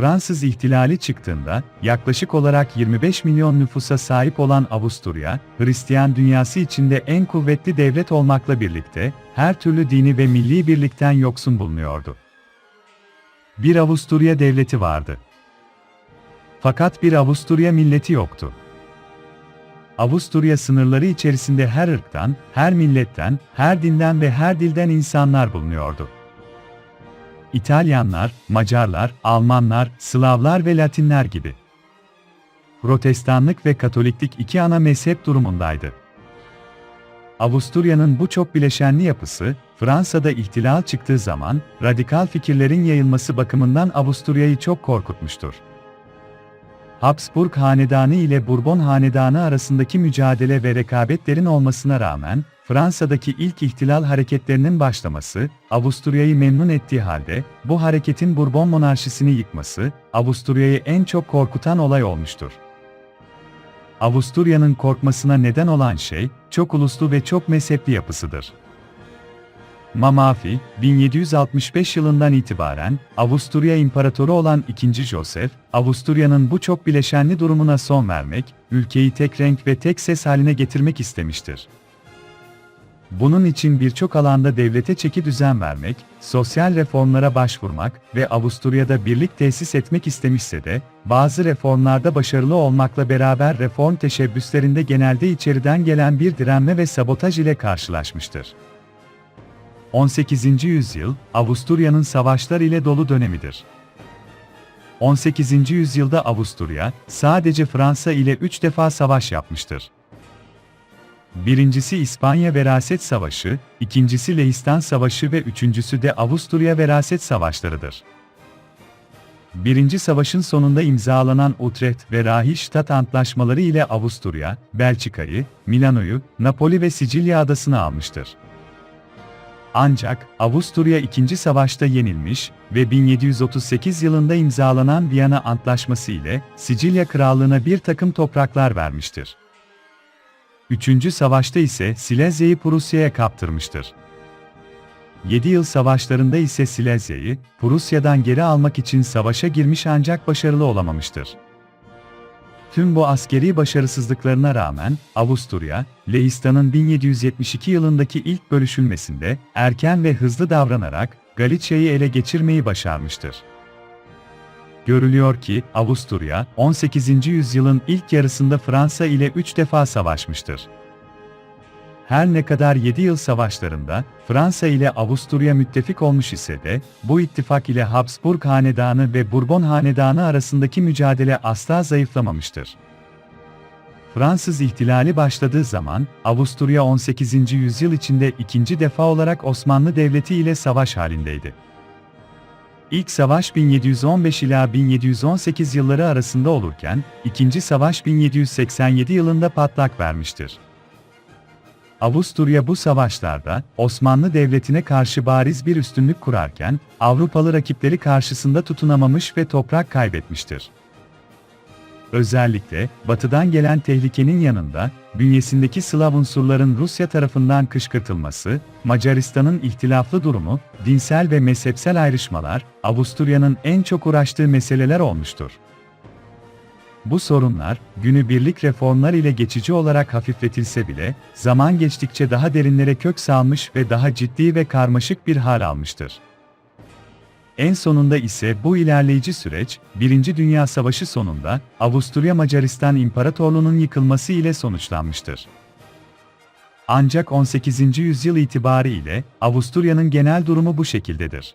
Fransız ihtilali çıktığında, yaklaşık olarak 25 milyon nüfusa sahip olan Avusturya, Hristiyan dünyası içinde en kuvvetli devlet olmakla birlikte, her türlü dini ve milli birlikten yoksun bulunuyordu. Bir Avusturya devleti vardı. Fakat bir Avusturya milleti yoktu. Avusturya sınırları içerisinde her ırktan, her milletten, her dinden ve her dilden insanlar bulunuyordu. İtalyanlar, Macarlar, Almanlar, Slavlar ve Latinler gibi. Protestanlık ve Katoliklik iki ana mezhep durumundaydı. Avusturya'nın bu çok bileşenli yapısı, Fransa'da ihtilal çıktığı zaman, radikal fikirlerin yayılması bakımından Avusturya'yı çok korkutmuştur. Habsburg Hanedanı ile Bourbon Hanedanı arasındaki mücadele ve rekabetlerin olmasına rağmen, Fransa'daki ilk ihtilal hareketlerinin başlaması, Avusturya'yı memnun ettiği halde, bu hareketin Bourbon monarşisini yıkması, Avusturya'yı en çok korkutan olay olmuştur. Avusturya'nın korkmasına neden olan şey, çok uluslu ve çok mezhepli yapısıdır. Mamafi, 1765 yılından itibaren Avusturya İmparatoru olan 2. Joseph, Avusturya'nın bu çok bileşenli durumuna son vermek, ülkeyi tek renk ve tek ses haline getirmek istemiştir. Bunun için birçok alanda devlete çeki düzen vermek, sosyal reformlara başvurmak ve Avusturya'da birlik tesis etmek istemişse de, bazı reformlarda başarılı olmakla beraber reform teşebbüslerinde genelde içeriden gelen bir direnme ve sabotaj ile karşılaşmıştır. 18. yüzyıl, Avusturya'nın savaşlar ile dolu dönemidir. 18. yüzyılda Avusturya, sadece Fransa ile üç defa savaş yapmıştır. Birincisi İspanya Veraset Savaşı, ikincisi Lehistan Savaşı ve üçüncüsü de Avusturya Veraset Savaşlarıdır. Birinci savaşın sonunda imzalanan Utrecht ve Rahiştat antlaşmaları ile Avusturya, Belçika'yı, Milano'yu, Napoli ve Sicilya adasını almıştır. Ancak Avusturya ikinci savaşta yenilmiş ve 1738 yılında imzalanan Viyana Antlaşması ile Sicilya Krallığı'na bir takım topraklar vermiştir. Üçüncü savaşta ise Silezya'yı Prusya'ya kaptırmıştır. 7 yıl savaşlarında ise Silezya'yı, Prusya'dan geri almak için savaşa girmiş ancak başarılı olamamıştır. Tüm bu askeri başarısızlıklarına rağmen, Avusturya, Lehistan'ın 1772 yılındaki ilk bölüşülmesinde, erken ve hızlı davranarak, Galicia'yı ele geçirmeyi başarmıştır. Görülüyor ki, Avusturya, 18. yüzyılın ilk yarısında Fransa ile üç defa savaşmıştır. Her ne kadar 7 yıl savaşlarında Fransa ile Avusturya müttefik olmuş ise de, bu ittifak ile Habsburg Hanedanı ve Bourbon Hanedanı arasındaki mücadele asla zayıflamamıştır. Fransız ihtilali başladığı zaman, Avusturya 18. yüzyıl içinde ikinci defa olarak Osmanlı Devleti ile savaş halindeydi. İlk savaş 1715 ila 1718 yılları arasında olurken, ikinci savaş 1787 yılında patlak vermiştir. Avusturya bu savaşlarda Osmanlı Devleti'ne karşı bariz bir üstünlük kurarken Avrupalı rakipleri karşısında tutunamamış ve toprak kaybetmiştir. Özellikle batıdan gelen tehlikenin yanında bünyesindeki Slav unsurların Rusya tarafından kışkırtılması, Macaristan'ın ihtilaflı durumu, dinsel ve mezhepsel ayrışmalar Avusturya'nın en çok uğraştığı meseleler olmuştur. Bu sorunlar, günübirlik reformlar ile geçici olarak hafifletilse bile, zaman geçtikçe daha derinlere kök salmış ve daha ciddi ve karmaşık bir hal almıştır. En sonunda ise bu ilerleyici süreç, Birinci Dünya Savaşı sonunda Avusturya Macaristan İmparatorluğu'nun yıkılması ile sonuçlanmıştır. Ancak 18. yüzyıl itibariyle Avusturya'nın genel durumu bu şekildedir.